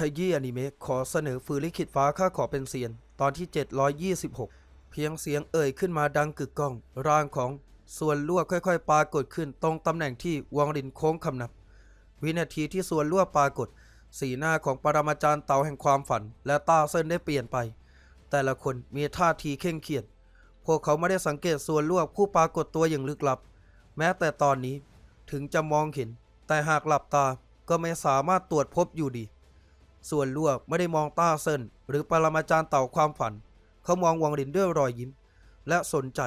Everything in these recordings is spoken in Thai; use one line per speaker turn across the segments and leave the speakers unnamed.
ขยี้อนิเมะขอเสนอฟืนลิขิตฟ้าข้าขอเป็นเซียน ตอนที่ 726 เพียงเสียงเอ่ยขึ้นมาดังกึกก้อง ร่างของส่วนลวกค่อยๆ ปรากฏขึ้นตรงตำแหน่งที่วังรินโค้งคำนับ วินาทีที่ส่วนลวกปรากฏ สีหน้าของปรมาจารย์เต่าแห่งความฝัน และตาเส้นได้เปลี่ยนไป แต่ละคนมีท่าทีเคร่งเครียด พวกเขาไม่ได้สังเกตส่วนลวกผู้ปรากฏตัวอย่างลึกลับ แม้แต่ตอนนี้ถึงจะมองเห็น แต่หากหลับตาก็ไม่สามารถตรวจพบอยู่ดี ส่วนลวไม่ได้มองต้าเซินหรือปรมาจารย์เต่าความฝัน เขามองวังลินด้วยรอยยิ้ม และสนใจ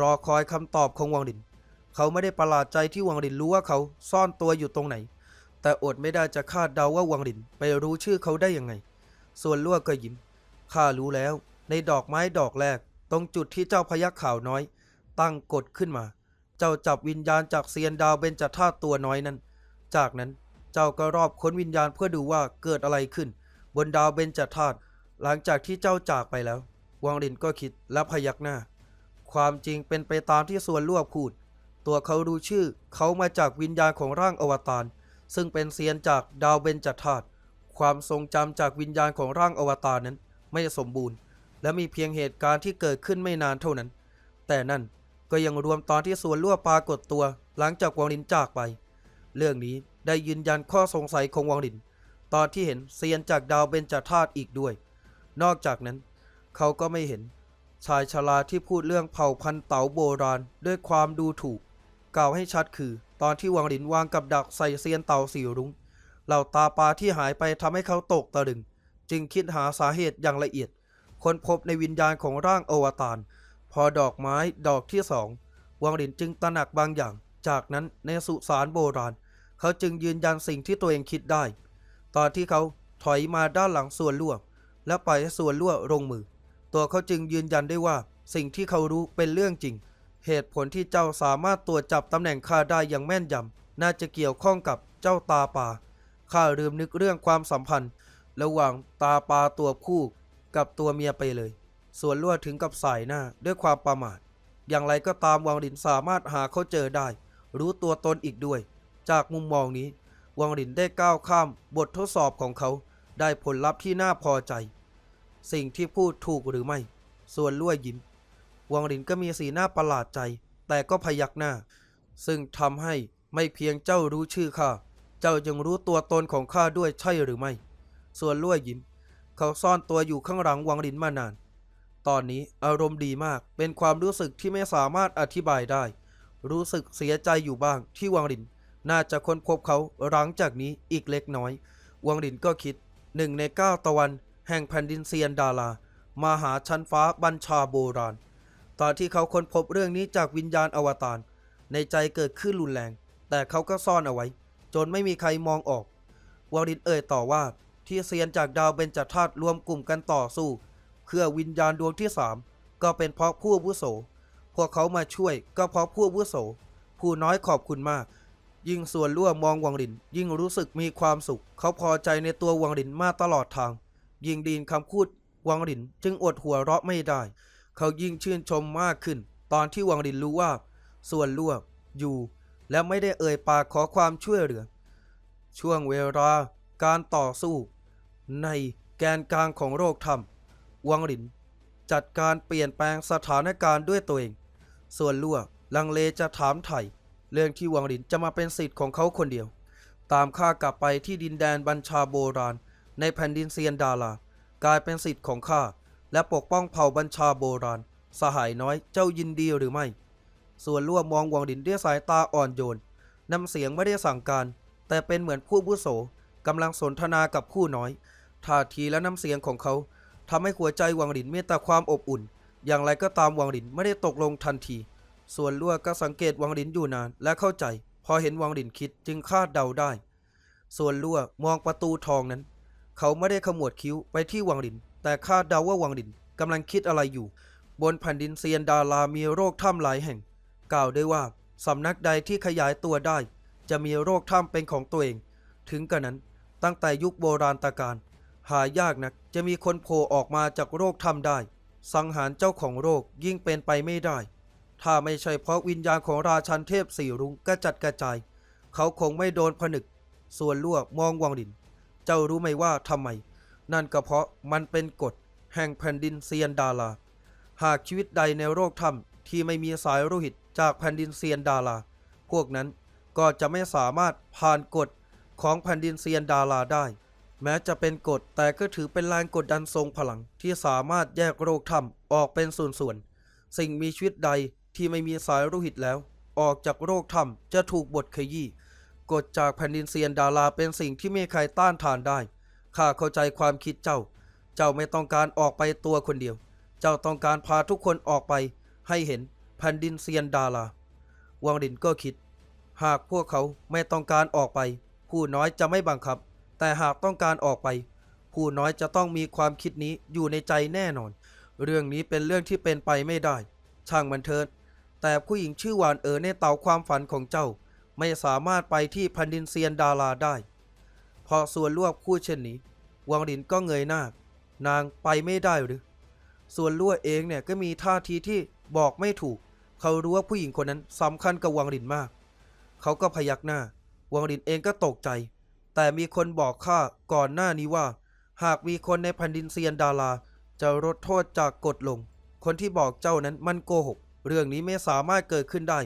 รอคอยคำตอบของวังลิน เขาไม่ได้ประหลาดใจที่วังลินรู้ว่าเขาซ่อนตัวอยู่ตรงไหน แต่อดไม่ได้จะคาดเดาว่าวังลินไปรู้ชื่อเขาได้ยังไง ส่วนลวกก็ยิ้มข้ารู้แล้ว ในดอกไม้ดอกแรก ตรงจุดที่เจ้าพยักข่าวน้อย ตั้งกฎขึ้นมา เจ้าจับวิญญาณจากเซียนดาวเบญจธาตุตัวน้อยนั้น จากนั้น เจ้าก็รอบค้นวิญญาณเพื่อดูว่าเกิดอะไรขึ้น บนดาวเบญจธาตุหลังจากที่เจ้าจากไปแล้ว วังลินก็คิดและพยักหน้า ความจริงเป็นไปตามที่ส่วนลวกพูด ตัวเขารู้ชื่อเขามาจากวิญญาณของร่างอวตารซึ่งเป็นเซียนจากดาวเบญจธาตุความทรงจำจากวิญญาณของร่างอวตารนั้นไม่สมบูรณ์ และมีเพียงเหตุการณ์ที่เกิดขึ้นไม่นานเท่านั้น แต่นั่นก็ยังรวมตอนที่ส่วนลวกปรากฏตัว หลังจากวังลินจากไป เรื่องนี้ ได้ยืนยันข้อสงสัยของวังลิน ตอนที่เห็นเซียนจากดาวเบญจธาตุอีกด้วย นอกจากนั้น เขาก็ไม่เห็น ชายชราที่พูดเรื่องเผ่าพันธุ์เต๋าโบราณด้วยความดูถูก กล่าวให้ชัดคือ ตอนที่วังลินวางกับดักใส่เซียนเต่าสีรุ้งเหล่าตาปลาที่หายไปทำให้เขาตกตะลึง จึงคิดหาสาเหตุอย่างละเอียด ค้นพบในวิญญาณของร่างอวตารพอดอกไม้ดอกที่สองวังลินจึงตระหนักบางอย่าง จากนั้นในสุสานโบราณ เขาจึงยืนยันสิ่งที่ตัวเองคิดได้ ตอนที่เขาถอยมาด้านหลังส่วนล่ว และปล่อยให้ส่วนล่วลงมือ ตัวเขาจึงยืนยันได้ว่าสิ่งที่เขารู้เป็นเรื่องจริง เหตุผลที่เจ้าสามารถตรวจจับตำแหน่งข้าได้อย่างแม่นยำน่าจะเกี่ยวข้องกับเจ้าตาป่าข้าลืมนึกเรื่องความสัมพันธ์ ระหว่างตาปลาตัวผู้กับตัวเมียไปเลย ส่วนล่วถึงกับสายหน้าด้วยความประมาท อย่างไรก็ตามวังลินสามารถหาเขาเจอได้ รู้ตัวตนอีกด้วย จากมุมมองนี้ วังหลินได้ก้าวข้ามบททดสอบของเขาได้ผลลัพธ์ที่น่าพอใจ สิ่งที่พูดถูกหรือไม่ ส่วนล่วยยิ้ม วังหลินก็มีสีหน้าประหลาดใจ แต่ก็พยักหน้า ซึ่งทำให้ไม่เพียงเจ้ารู้ชื่อข้า เจ้ายังรู้ตัวตนของข้าด้วยใช่หรือไม่ ส่วนล่วยยิ้ม เขาซ่อนตัวอยู่ข้างหลังวังหลินมานาน ตอนนี้อารมณ์ดีมาก เป็นความรู้สึกที่ไม่สามารถอธิบายได้ รู้สึกเสียใจอยู่บ้างที่วังหลิน น่าจะค้นพบเขาหลังจากนี้อีกเล็กน้อย วังลินก็คิดหนึ่งในเก้าตะวัน แห่งแผ่นดินเซียนดารามาหาชั้นฟ้าบัญชาโบราณ ตอนที่เขาค้นพบเรื่องนี้จากวิญญาณอวตาร ในใจเกิดขึ้นรุนแรง แต่เขาก็ซ่อนเอาไว้ จนไม่มีใครมองออก วารินเอ่ยต่อว่าที่เซียนจากดาวเบญจธาตุรวมกลุ่มกันต่อสู้ เพื่อวิญญาณดวงที่สามก็เป็นเพราะผู้วุโส พวกเขามาช่วยก็เพราะผู้วุโส ผู้น้อยขอบคุณมาก ยิ่งส่วนร่วมมองวังลิน ยิ่งรู้สึกมีความสุข เขาพอใจในตัววังลินมาตลอดทาง ยิ่งดีนคำพูดวังลินจึงอดหัวเราะไม่ได้ เขายิ่งชื่นชมมากขึ้น ตอนที่วังลินรู้ว่า ส่วนร่วมอยู่ และไม่ได้เอ่ยปากขอความช่วยเหลือ ช่วงเวลาการต่อสู้ ในแกนกลางของโรคธรรม วังหลิน จัดการเปลี่ยนแปลงสถานการณ์ด้วยตัวเอง ส่วนล่วลังเลจะถามไถ่ เรื่องที่วังหลินจะมาเป็นสิทธิ์ของเขาคนเดียว ตามข้ากลับไปที่ดินแดนบัญชาโบราณ ในแผ่นดินเซียนดาลากลายเป็นสิทธิ์ของข้าและปกป้องเผ่าบัญชาโบราณ สหายน้อยเจ้ายินดีหรือไม่ ส่วนล่วมองวังหลินด้วยสายตาอ่อนโยนนำเสียงไม่ได้สั่งการ แต่เป็นเหมือนผู้บุโสกำลังสนทนากับผู้น้อยท่าทีและน้ำเสียงของเขาทำให้หัวใจวังหลินมีแต่ความอบอุ่น อย่างไรก็ตามวังหลินไม่ได้ตกลงทันที ส่วนลั่วก็สังเกตวังหลินอยู่นานและเข้าใจ พอเห็นวังหลินคิดจึงคาดเดาได้ ส่วนลั่วมองประตูทองนั้น เขาไม่ได้ขมวดคิ้วไปที่วังหลิน แต่คาดเดาว่าวังหลินกำลังคิดอะไรอยู่ บนแผ่นดินเซียนดารามีโรคถ้ำหลายแห่ง กล่าวได้ว่าสำนักใดที่ขยายตัวได้ จะมีโรคถ้ำเป็นของตัวเอง ถึงกระนั้นตั้งแต่ยุคโบราณตการ หายากนักจะมีคนโผล่ออกมาจากโรคถ้ำได้ สังหารเจ้าของโรคยิ่งเป็นไปไม่ได้ ถ้าไม่ใช่เพราะวิญญาณของราชันเทพสี่รุ้งกระจัดกระจาย เขาคงไม่โดนผนึก ส่วนลวกมองวังดิน เจ้ารู้ไหมว่าทำไม นั่นก็เพราะมันเป็นกฎ แห่งแผ่นดินเซียนดารา หากชีวิตใดในโรคถ้ำที่ไม่มีสายโลหิตจากแผ่นดินเซียนดารา พวกนั้นก็จะไม่สามารถผ่านกฎของแผ่นดินเซียนดาราได้ แม้จะเป็นกฎแต่ก็ถือเป็นแรงกดดันทรงพลังที่สามารถแยกโรคถ้ำออกเป็นส่วนๆสิ่งมีชีวิตใด ที่ไม่มีสายโลหิตแล้ว ออกจากโรคถ้ำจะถูกบดขยี้กฎจากแผ่นดินเซียนดาราเป็นสิ่งที่ไม่ใครต้านทานได้ ข้าเข้าใจความคิดเจ้า เจ้าไม่ต้องการออกไปตัวคนเดียว เจ้าต้องการพาทุกคนออกไป ให้เห็นแผ่นดินเซียนดารา วังดินก็คิด หากพวกเขาไม่ต้องการออกไป ผู้น้อยจะไม่บังคับ แต่หากต้องการออกไป ผู้น้อยจะต้องมีความคิดนี้อยู่ในใจแน่นอน เรื่องนี้เป็นเรื่องที่เป็นไปไม่ได้ ช่างมันเถิด แต่ผู้หญิงชื่อหวานเอ๋อในเตาความฝันของเจ้า ไม่สามารถไปที่แผ่นดินเซียนดาราได้ พอส่วนลวกพูดเช่นนี้ วังดินก็เงยหน้า นางไปไม่ได้หรือ ส่วนลั่วเองเนี่ยก็มีท่าทีที่บอกไม่ถูก เขารู้ว่าผู้หญิงคนนั้นสำคัญกับวังดินมาก เขาก็พยักหน้า วังดินเองก็ตกใจ แต่มีคนบอกข้าก่อนหน้านี้ว่า หากมีคนในแผ่นดินเซียนดาราจะลดโทษจากกฎลง คนที่บอกเจ้านั้นมันโกหก เรื่องนี้ไม่สามารถเกิดขึ้นได้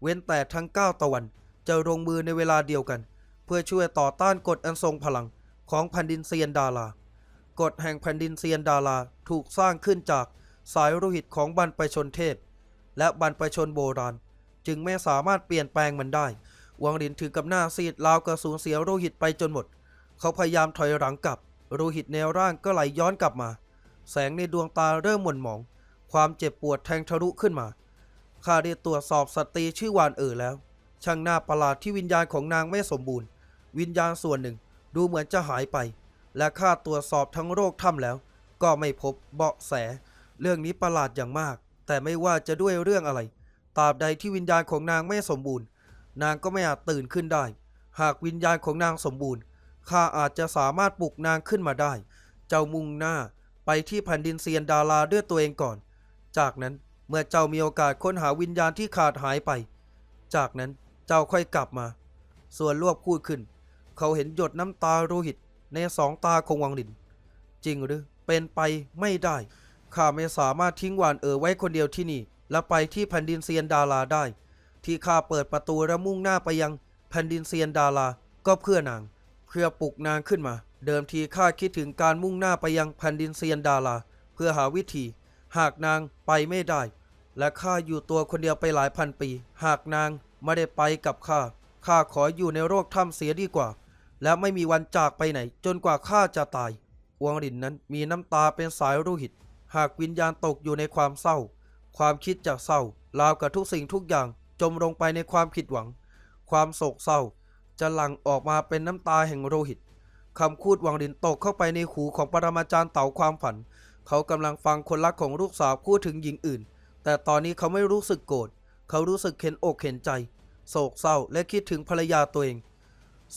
เว้นแต่ทั้งเก้าตะวัน จะลงมือในเวลาเดียวกัน เพื่อช่วยต่อต้านกฎอันทรงพลังของแผ่นดินเซียนดารากฎแห่งแผ่นดินเซียนดาราถูกสร้างขึ้นจากสายโลหิตของบรรพชนเทพ และบรรพชนโบราณ จึงไม่สามารถเปลี่ยนแปลงมันได้ วังดินถึงกับหน้าซีดราวกระสูญเสียโลหิตไปจนหมด เขาพยายามถอยหลังกลับโลหิตในร่างก็ไหลย้อนกลับมา แสงในดวงตาเริ่มหม่นหมอง ความเจ็บปวดแทงทะลุขึ้นมา ข้าได้ตรวจสอบสตรีชื่อวานเอ๋อแล้ว ช่างน่าประหลาดที่วิญญาณของนางไม่สมบูรณ์ วิญญาณส่วนหนึ่งดูเหมือนจะหายไป และข้าตรวจสอบทั้งโรคถ้ำแล้ว ก็ไม่พบเบาะแส เรื่องนี้ประหลาดอย่างมาก แต่ไม่ว่าจะด้วยเรื่องอะไรตราบใดที่วิญญาณของนางไม่สมบูรณ์ นางก็ไม่อาจตื่นขึ้นได้ หากวิญญาณของนางสมบูรณ์ข้าอาจจะสามารถปลุกนางขึ้นมาได้ เจ้ามุ่งหน้าไปที่แผ่นดินเซียนดาราด้วยตัวเองก่อน จากนั้นเมื่อเจ้ามีโอกาสค้นหาวิญญาณที่ขาดหายไป จากนั้นเจ้าค่อยกลับมา ส่วนลวกพูดขึ้น เขาเห็นหยดน้ำตาโลหิตในสองตาของวังดิน จริงหรือเป็นไปไม่ได้ ข้าไม่สามารถทิ้งหวานเอ๋อไว้คนเดียวที่นี่ และไปที่แผ่นดินเซียนดาราได้ ที่ข้าเปิดประตูและมุ่งหน้าไปยังแผ่นดินเซียนดาราก็เพื่อนาง เพื่อปลุกนางขึ้นมา เดิมทีข้าคิดถึงการมุ่งหน้าไปยังแผ่นดินเซียนดาราเพื่อหาวิธี หากนางไปไม่ได้ และข้าอยู่ตัวคนเดียวไปหลายพันปี หากนางไม่ได้ไปกับข้าข้าขออยู่ในโรคถ้ำเสียดีกว่า และไม่มีวันจากไปไหน จนกว่าข้าจะตายวังรินนั้นมีน้ำตาเป็นสายโลหิต หากวิญญาณตกอยู่ในความเศร้า ความคิดจะเศร้าราวกับทุกสิ่งทุกอย่างจมลงไปในความผิดหวัง ความโศกเศร้า จะหลั่งออกมาเป็นน้ำตาแห่งโลหิตคำพูดวังรินตกเข้าไปในหูของปรมาจารย์เต่าความฝัน เขากำลังฟังคนรักของลูกสาวพูดถึงหญิงอื่น แต่ตอนนี้เขาไม่รู้สึกโกรธ เขารู้สึกเข็นอกเข็นใจ โศกเศร้าและคิดถึงภรรยาตัวเอง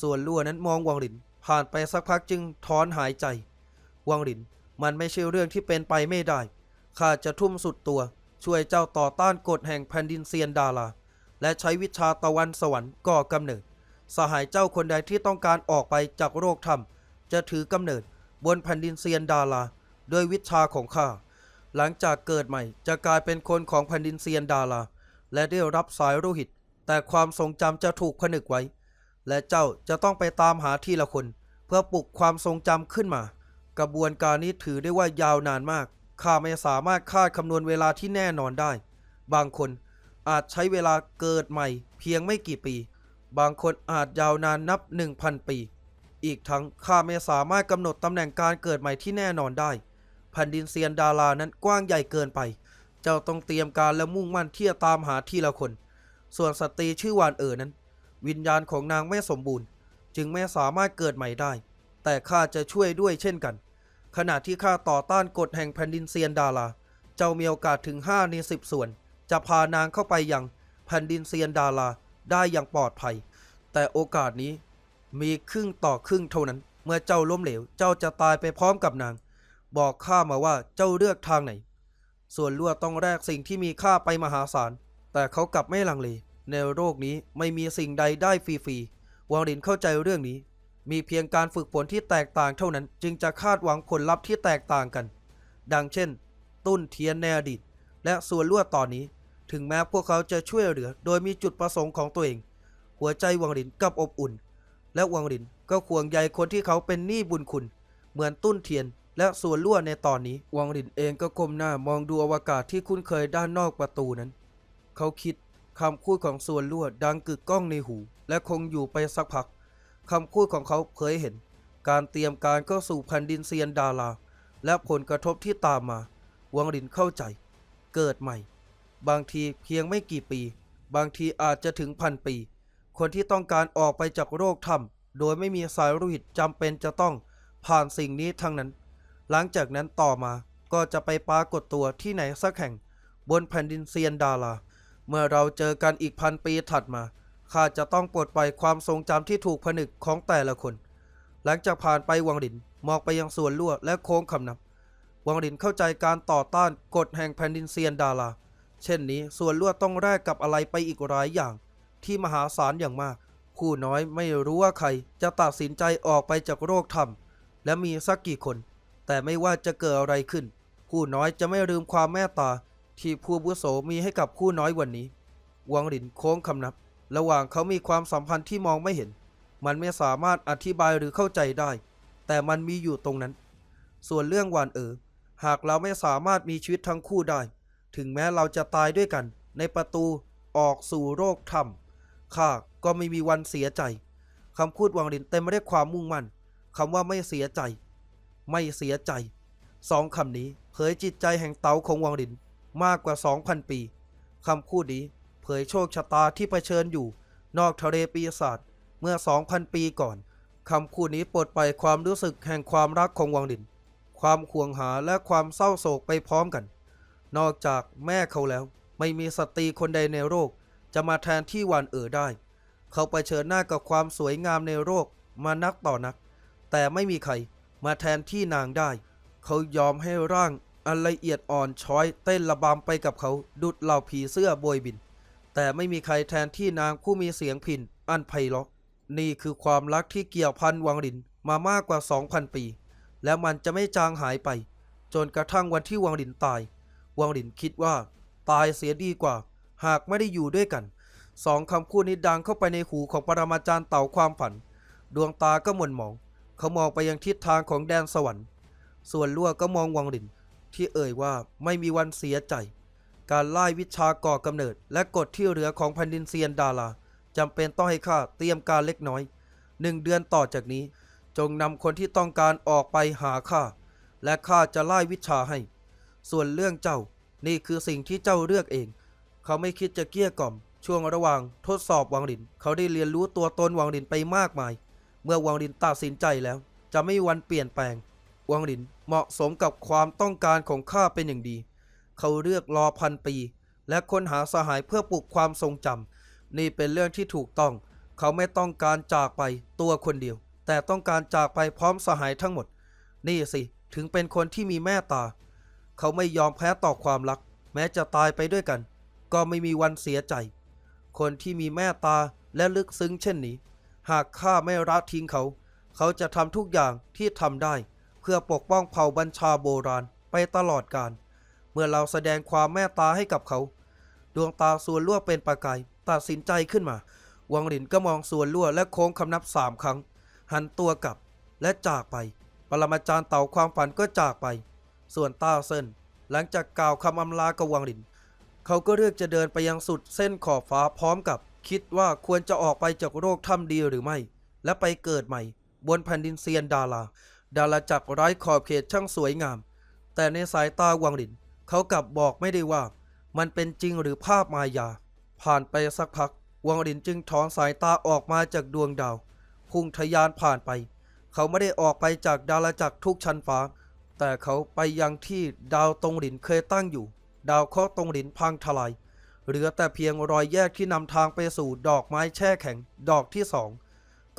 ส่วนลั่วนั้นมองวังริน ผ่านไปสักพักจึงถอนหายใจ วังริน มันไม่ใช่เรื่องที่เป็นไปไม่ได้ ข้าจะทุ่มสุดตัว ช่วยเจ้าต่อต้านกฎแห่งแผ่นดินเซียนดารา และใช้วิชาตะวันสวรรค์ก่อกำเนิด สหายเจ้าคนใดที่ต้องการออกไปจากโรคธรรม จะถือกำเนิดบนแผ่นดินเซียนดารา ด้วยวิชาของข้า หลังจากเกิดใหม่จะกลายเป็นคนของแผ่นดินเซียนดาราและได้รับสายโลหิต แต่ความทรงจำจะถูกผนึกไว้ และเจ้าจะต้องไปตามหาทีละคน เพื่อปลุกความทรงจำขึ้นมา กระบวนการนี้ถือได้ว่ายาวนานมาก ข้าไม่สามารถคาดคำนวณเวลาที่แน่นอนได้ บางคนอาจใช้เวลาเกิดใหม่ เพียงไม่กี่ปี บางคนอาจยาวนานนับ 1,000 ปี อีกทั้งข้าไม่สามารถกำหนดตำแหน่งการเกิดใหม่ที่แน่นอนได้ แผ่นดินเซียนดารานั้นกว้างใหญ่เกินไป เจ้าต้องเตรียมการและมุ่งมั่นที่จะตามหาทีละคน ส่วนสตรีชื่อวานเอ๋อนั้น วิญญาณของนางไม่สมบูรณ์ จึงไม่สามารถเกิดใหม่ได้ แต่ข้าจะช่วยด้วยเช่นกัน ขณะที่ข้าต่อต้านกฎแห่งแผ่นดินเซียนดารา เจ้ามีโอกาสถึง5ใน10 ส่วน จะพานางเข้าไปยังแผ่นดินเซียนดาราได้อย่างปลอดภัย แต่โอกาสนี้มีครึ่งต่อครึ่งเท่านั้น เมื่อเจ้าล้มเหลว เจ้าจะตายไปพร้อมกับนาง บอกข้ามาว่าเจ้าเลือกทางไหน ส่วนลั่วต้องแลกสิ่งที่มีค่าไปมหาศาล แต่เขากลับไม่ลังเล ในโลกนี้ไม่มีสิ่งใดได้ฟรีๆ วางรินเข้าใจเรื่องนี้ มีเพียงการฝึกฝนที่แตกต่างเท่านั้น จึงจะคาดหวังผลลัพธ์ที่แตกต่างกัน ดังเช่น ตุ้นเทียนในอดีต และส่วนลวดตอนนี้ ถึงแม้พวกเขาจะช่วยเหลือ โดยมีจุดประสงค์ของตัวเอง หัวใจวังหลินกลับอบอุ่น และวังหลินก็ห่วงใยคนที่เขาเป็นหนี้บุญคุณ เหมือนตุ้นเทียน และส่วนลวในตอนนี้ วังหลินเองก็ก้มหน้ามองดูอวกาศที่คุ้นเคยด้านนอกประตูนั้น เขาคิดคำพูดของส่วนลวดดังกึกก้องในหู และคงอยู่ไปสักพักคำพูดของเขาเผยเห็น การเตรียมการเข้าสู่แผ่นดินเซียนดารา และผลกระทบที่ตามมา วังหลินเข้าใจ เกิดใหม่ บางทีเพียงไม่กี่ปี บางทีอาจจะถึงพันปี คนที่ต้องการออกไปจากโรคถ้ำโดยไม่มีสายโลหิตจำเป็นจะต้องผ่านสิ่งนี้ทั้งนั้น หลังจากนั้นต่อมาก็จะไปปรากฏตัวที่ไหนสักแห่ง บนแผ่นดินเซียนดารา เมื่อเราเจอกันอีกพันปีถัดมาข้าจะต้องปลดปล่อยความทรงจำที่ถูกผนึกของแต่ละคน หลังจากผ่านไปวังดินมองไปยังส่วนลวดและโค้งคำนับวังดินเข้าใจการต่อต้านกฎแห่งแผ่นดินเซียนดารา เช่นนี้ส่วนลวดต้องแลกกับอะไรไปอีกหลายอย่าง ที่มหาศาลอย่างมาก ผู้น้อยไม่รู้ว่าใครจะตัดสินใจออกไปจากโรคธรรม และมีสักกี่คน แต่ไม่ว่าจะเกิดอะไรขึ้น ผู้น้อยจะไม่ลืมความแม่ตา ที่ผู้บุโสมีให้กับผู้น้อยวันนี้ วังหลินโค้งคำนับ ระหว่างเขามีความสัมพันธ์ที่มองไม่เห็น มันไม่สามารถอธิบายหรือเข้าใจได้ แต่มันมีอยู่ตรงนั้น ส่วนเรื่องหวานเอ๋อหากเราไม่สามารถมีชีวิตทั้งคู่ได้ ถึงแม้เราจะตายด้วยกัน ในประตูออกสู่โรคถ้ำข้าก็ไม่มีวันเสียใจคำพูดวังหลินเต็มไปด้วยความมุ่งมั่นคำว่าไม่เสียใจ ไม่เสียใจสองคำนี้เผยจิตใจแห่งเต๋าของวังลินมากกว่า 2,000 ปีคำพูดนี้เผยโชคชะตาที่เผชิญอยู่ นอกทะเลปีศาจเมื่อ 2,000 ปีก่อนคำพูดนี้ปลดปล่อยความรู้สึกแห่งความรักของวังหลิน ความห่วงหาและความเศร้าโศกไปพร้อมกัน นอกจากแม่เขาแล้ว ไม่มีสตรีคนใดในโลกจะมาแทนที่วานเอ๋อได้ เขาไปเชิญหน้ากับความสวยงามในโลกมานักต่อนัก แต่ไม่มีใคร มาแทนที่นางได้ เขายอมให้ร่างอันละเอียดอ่อนช้อยเต้นระบำไปกับเขาดุดเหล่าผีเสื้อโบยบิน แต่ไม่มีใครแทนที่นางผู้มีเสียงพินอันไพเราะ นี่คือความรักที่เกี่ยวพันวังหลินมามากกว่า 2,000 ปี และมันจะไม่จางหายไป จนกระทั่งวันที่วังหลินตาย วังหลินคิดว่า ตายเสียดีกว่า หากไม่ได้อยู่ด้วยกันสองคำพูดนี้ดังเข้าไปในหูของปรมาจารย์เต่าความฝัน ดวงตาก็หม่นหมอง เขามองไปยังทิศทางของแดนสวรรค์ ส่วนลั่วก็มองวังหลินที่เอ่ยว่าไม่มีวันเสียใจ การไล่วิชาก่อกำเนิด และกฎที่เหลือของแผ่นดินเซียนดาราจำเป็นต้องให้ข้าเตรียมการเล็กน้อยหนึ่งเดือนต่อจากนี้ จงนำคนที่ต้องการออกไปหาข้าและข้าจะไล่วิชาให้ ส่วนเรื่องเจ้านี่คือสิ่งที่เจ้าเลือกเอง เขาไม่คิดจะเกลี้ยกล่อม ช่วงระหว่างทดสอบวังหลิน เขาได้เรียนรู้ตัวตนวังหลินไปมากมาย เมื่อวังลินตัดสินใจแล้ว จะไม่มีวันเปลี่ยนแปลง วังลินเหมาะสมกับความต้องการของข้าเป็นอย่างดี เขาเลือกรอพันปี และค้นหาสหายเพื่อปลุกความทรงจำนี่เป็นเรื่องที่ถูกต้อง เขาไม่ต้องการจากไปตัวคนเดียว แต่ต้องการจากไปพร้อมสหายทั้งหมด นี่สิถึงเป็นคนที่มีแม่ตา เขาไม่ยอมแพ้ต่อความรัก แม้จะตายไปด้วยกัน ก็ไม่มีวันเสียใจ คนที่มีแม่ตาและลึกซึ้งเช่นนี้ หากข้าไม่รักทิ้งเขา เขาจะทำทุกอย่างที่ทำได้ เพื่อปกป้องเผ่าบัญชาโบราณไปตลอดกาลเมื่อเราแสดงความแม่ตาให้กับเขา ดวงตาส่วนลั่วเป็นประกายตัดสินใจขึ้นมา วังหลินก็มองส่วนลั่วและโค้งคำนับสามครั้ง หันตัวกลับและจากไป ปรมาจารย์เต่าความฝันก็จากไป ส่วนต้าเซินหลังจากกล่าวคำอำลากับวังหลิน เขาก็เลือกจะเดินไปยังสุดเส้นขอบฟ้าพร้อมกับ คิดว่าควรจะออกไปจากโรคถ้ำดีหรือไม่ และไปเกิดใหม่ บนแผ่นดินเซียนดารา ดาราจักรไร้ขอบเขตช่างสวยงาม แต่ในสายตาวังหลิน เขากลับบอกไม่ได้ว่า มันเป็นจริงหรือภาพมายา ผ่านไปสักพัก วังหลินจึงถอนสายตาออกมาจากดวงดาว พุ่งทะยานผ่านไป เขาไม่ได้ออกไปจากดาราจักรทุกชั้นฟ้า แต่เขาไปยังที่ดาวตรงหลินเคยตั้งอยู่ ดาวเคราะห์ตรงหลินพังทลาย เหลือแต่เพียงรอยแยกที่นำทางไปสู่ดอกไม้แช่แข็งดอกที่สอง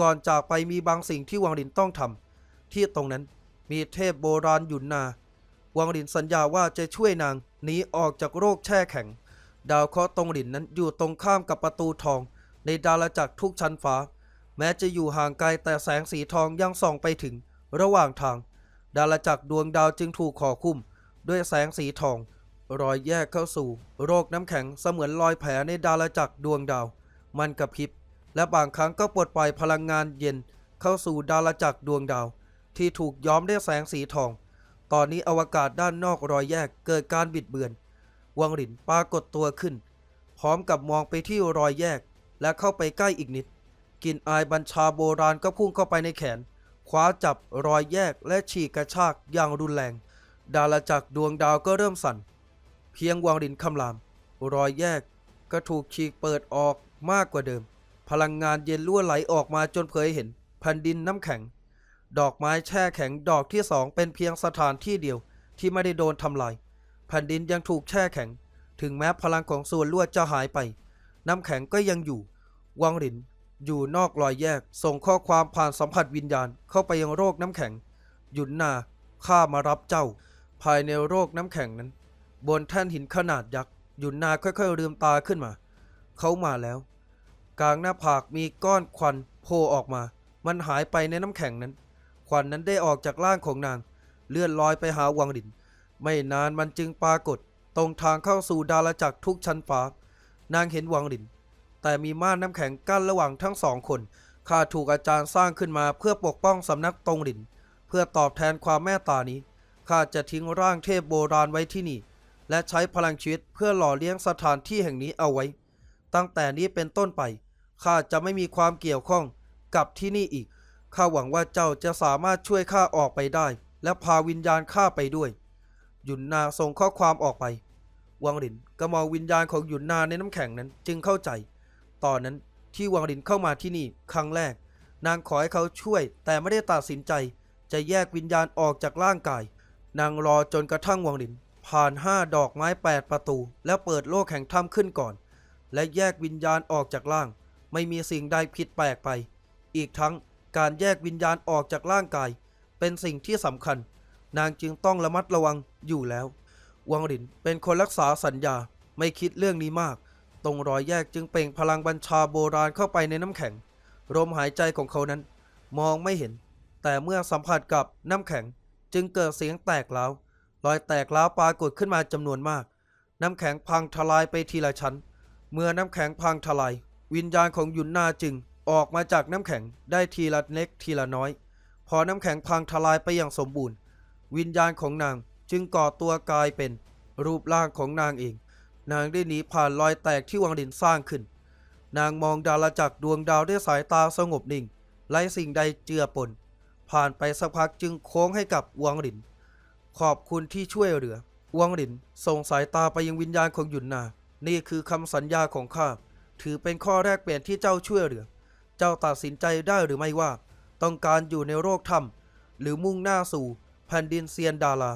ก่อนจากไปมีบางสิ่งที่วังหลินต้องทำที่ตรงนั้นมีเทพโบราณหยุนนา วังหลินสัญญาว่าจะช่วยนางหนีออกจากโรคแช่แข็ง ดาวเคราะห์ตรงหลินนั้นอยู่ตรงข้ามกับประตูทอง ในดาราจักรทุกชั้นฟ้า แม้จะอยู่ห่างไกลแต่แสงสีทองยังส่องไปถึง ระหว่างทาง ดาราจักรดวงดาวจึงถูกขอคุ้มด้วยแสงสีทอง รอยแยกเข้าสู่ โรคน้ำแข็งเสมือนรอยแผลในดาราจักรดวงดาว มันกระพริบ และบางครั้งก็ปลดปล่อยพลังงานเย็นเข้าสู่ดาราจักรดวงดาว ที่ถูกย้อมด้วยแสงสีทอง ตอนนี้อวกาศด้านนอกรอยแยกเกิดการบิดเบือน วังหลินปรากฏตัวขึ้น พร้อมกับมองไปที่รอยแยก และเข้าไปใกล้อีกนิดกลิ่นอายบัญชาโบราณก็พุ่งเข้าไปในแขน คว้าจับรอยแยกและฉีกกระชากอย่างรุนแรง ดาราจักรดวงดาวก็เริ่มสั่น เพียงวังหลินคำราม รอยแยกก็ถูกฉีกเปิดออกมากกว่าเดิม พลังงานเย็นรั่วไหลออกมาจนเผยเห็นแผ่นดินน้ำแข็ง ดอกไม้แช่แข็งดอกที่สองเป็นเพียงสถานที่เดียวที่ไม่ได้โดนทำลายแผ่นดินยังถูกแช่แข็ง ถึงแม้พลังของส่วนลวดจะหายไป น้ำแข็งก็ยังอยู่ วังหลินอยู่นอกรอยแยก ส่งข้อความผ่านสัมผัสวิญญาณเข้าไปยังโรคน้ำแข็ง หยุนนาข้ามารับเจ้า ภายในโรคน้ำแข็งนั้น บนแท่นหินขนาดยักษ์หยุนนาค่อยๆลืมตาขึ้นมา เขามาแล้ว กลางหน้าผากมีก้อนควันโผล่ออกมา มันหายไปในน้ำแข็งนั้น ควันนั้นได้ออกจากร่างของนาง เลื่อนลอยไปหาวังหลิน ไม่นานมันจึงปรากฏ ตรงทางเข้าสู่ดาราจักรทุกชั้นฟ้า นางเห็นวังหลิน แต่มีม่านน้ำแข็งกั้นระหว่างทั้งสองคนข้าถูกอาจารย์สร้างขึ้นมาเพื่อปกป้องสำนักตรงหลิน เพื่อตอบแทนความแม่ตานี้ข้าจะทิ้งร่างเทพโบราณไว้ที่นี่ และใช้พลังชีวิตเพื่อหล่อเลี้ยงสถานที่แห่งนี้เอาไว้ ตั้งแต่นี้เป็นต้นไปข้าจะไม่มีความเกี่ยวข้องกับที่นี่อีกข้าหวังว่าเจ้าจะสามารถช่วยข้าออกไปได้ และพาวิญญาณข้าไปด้วย หยุนนาส่งข้อความออกไป วังหลินก็มองวิญญาณของหยุนนาในน้ำแข็งนั้นจึงเข้าใจ ตอนนั้นที่วังหลินเข้ามาที่นี่ครั้งแรก นางขอให้เขาช่วยแต่ไม่ได้ตัดสินใจ จะแยกวิญญาณออกจากร่างกาย นางรอจนกระทั่งวังหลิน ผ่านห้าดอกไม้แปดประตู แล้วเปิดโลกแห่งถ้ำขึ้นก่อน และแยกวิญญาณออกจากร่าง ไม่มีสิ่งใดผิดแปลกไป อีกทั้งการแยกวิญญาณออกจากร่างกาย เป็นสิ่งที่สำคัญ นางจึงต้องระมัดระวังอยู่แล้ว วังหลินเป็นคนรักษาสัญญาไม่คิดเรื่องนี้มาก ตรงรอยแยกจึงเปล่งพลังบัญชาโบราณเข้าไปในน้ำแข็งลมหายใจของเขานั้น มองไม่เห็น แต่เมื่อสัมผัสกับน้ำแข็งจึงเกิดเสียงแตกร้าว รอยแตกร้าวปรากฏขึ้นมาจำนวนมาก น้ำแข็งพังทลายไปทีละชั้น เมื่อน้ำแข็งพังทลาย วิญญาณของหยุนนาจึงออกมาจากน้ำแข็งได้ทีละเล็กทีละน้อย พอน้ำแข็งพังทลายไปอย่างสมบูรณ์ วิญญาณของนางจึงก่อตัวกลายเป็น รูปร่างของนางเอง นางได้หนีผ่านรอยแตกที่วังดินสร้างขึ้น นางมองดาราจักรดวงดาวด้วยสายตาสงบนิ่งไร้สิ่งใดเจือปน ผ่านไปสักพักจึงโค้งให้กับวังหลิน ขอบคุณที่ช่วยเหลือวังหลินส่งสายตาไปยังวิญญาณของหยุนนา นี่คือคำสัญญาของข้า ถือเป็นข้อแรกเปลี่ยนที่เจ้าช่วยเหลือ เจ้าตัดสินใจได้หรือไม่ว่า ต้องการอยู่ในโรคถ้ำหรือมุ่งหน้าสู่แผ่นดินเซียนดารา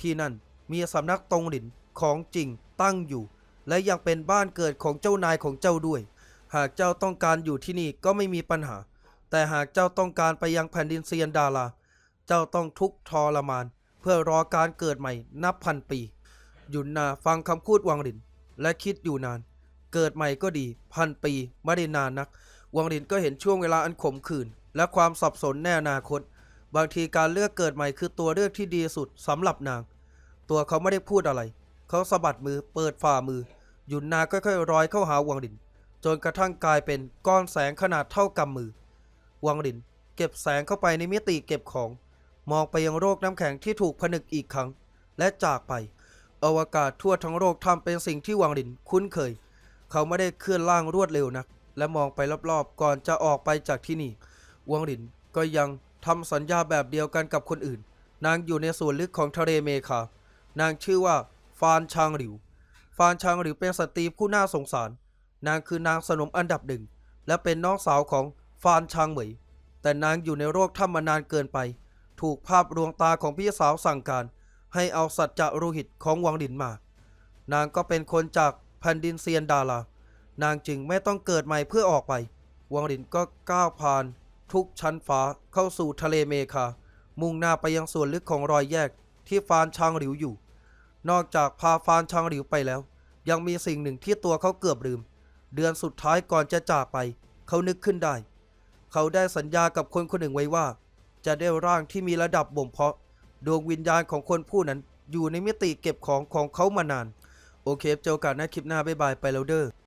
ที่นั่นมีสำนักตรงหลินของจริงตั้งอยู่ และยังเป็นบ้านเกิดของเจ้านายของเจ้าด้วย หากเจ้าต้องการอยู่ที่นี่ก็ไม่มีปัญหา แต่หากเจ้าต้องการไปยังแผ่นดินเซียนดารา เจ้าต้องทุกข์ทรมาน เพื่อรอการเกิดใหม่นับพันปี หยุนนาฟังคำพูดวังหลิน และคิดอยู่นาน เกิดใหม่ก็ดีพันปีไม่ได้นานนัก วังหลินก็เห็นช่วงเวลาอันขมขื่นและความสับสนแน่นาคต บางทีการเลือกเกิดใหม่คือตัวเลือกที่ดีสุดสำหรับนาง ตัวเขาไม่ได้พูดอะไร เขาสะบัดมือเปิดฝ่ามือ หยุนนาค่อยๆรอยเข้าหาวังหลิน จนกระทั่งกลายเป็นก้อนแสงขนาดเท่ากำมือ วังหลินเก็บแสงเข้าไปในมิติเก็บของ มองไปยังโรคน้ำแข็งที่ถูกผนึกอีกครั้ง และจากไป อวกาศทั่วทั้งโลกทำเป็นสิ่งที่วังหลินคุ้นเคย เขาไม่ได้เคลื่อนล่างรวดเร็วนัก และมองไปรอบๆ ก่อนจะออกไปจากที่นี่ วังหลินก็ยังทำสัญญาแบบเดียวกันกับคนอื่น นางอยู่ในส่วนลึกของทะเลเมคา นางชื่อว่าฟานชางหลิว ฟานชางหลิวเป็นสตรีผู้น่าสงสาร นางคือนางสนมอันดับหนึ่งและเป็นน้องสาวของฟานชางเหมย แต่นางอยู่ในโรคถ้ำมานานเกินไป ถูกภาพลวงตาของพี่สาวสั่งการ ให้เอาสัจจะโลหิตของวังหลินมา นางก็เป็นคนจากแผ่นดินเซียนดารานางจึงไม่ต้องเกิดใหม่เพื่อออกไป วังหลินก็ก้าวผ่าน ทุกชั้นฟ้าเข้าสู่ทะเลเมคา มุ่งหน้าไปยังส่วนลึกของรอยแยกที่ฟานชางหลิวอยู่ นอกจากพาฟานชางหลิวไปแล้ว ยังมีสิ่งหนึ่งที่ตัวเขาเกือบลืม เดือนสุดท้ายก่อนจะจากไป เขานึกขึ้นได้ เขาได้สัญญากับคนคนหนึ่งไว้ว่า จะได้ร่างที่มีระดับบ่มเพาะ ดวงวิญญาณของคนผู้นั้นอยู่ในมิติเก็บของของเขามานาน โอเคเจอกันนะคลิปหน้าบ๊ายบายไปแล้วเด้อ